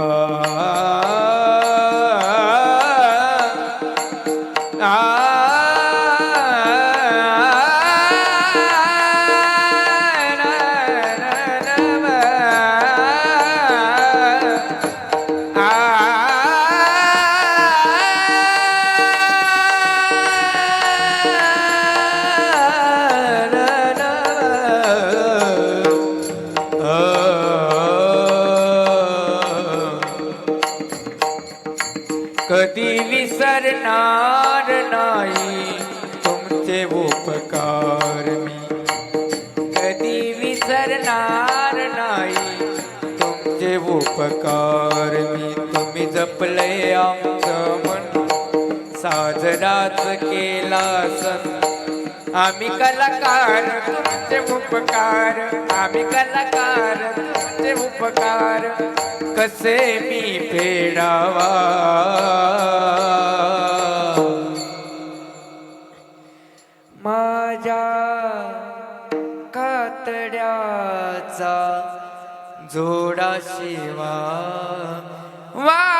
uh... कधी विसरणार नाही तुमचे उपकार मी. कधी विसरणार नाही तुमचे उपकार मी. तुम्ही जपले आमचं मन. साजराच केला सण आम्ही कलाकार तुमचे उपकार. आम्ही कलाकार तुमचे उपकार. कसे मी फेडावा? माझ्या कातड्याचा जोडा शिवा वा!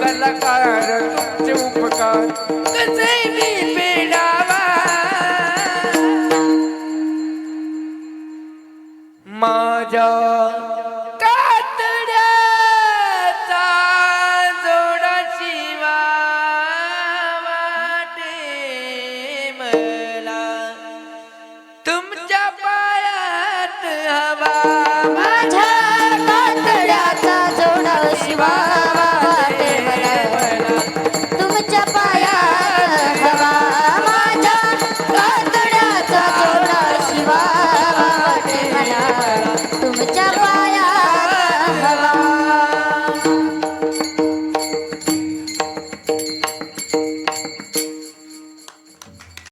कलाकार तुमचे उपकार. कसे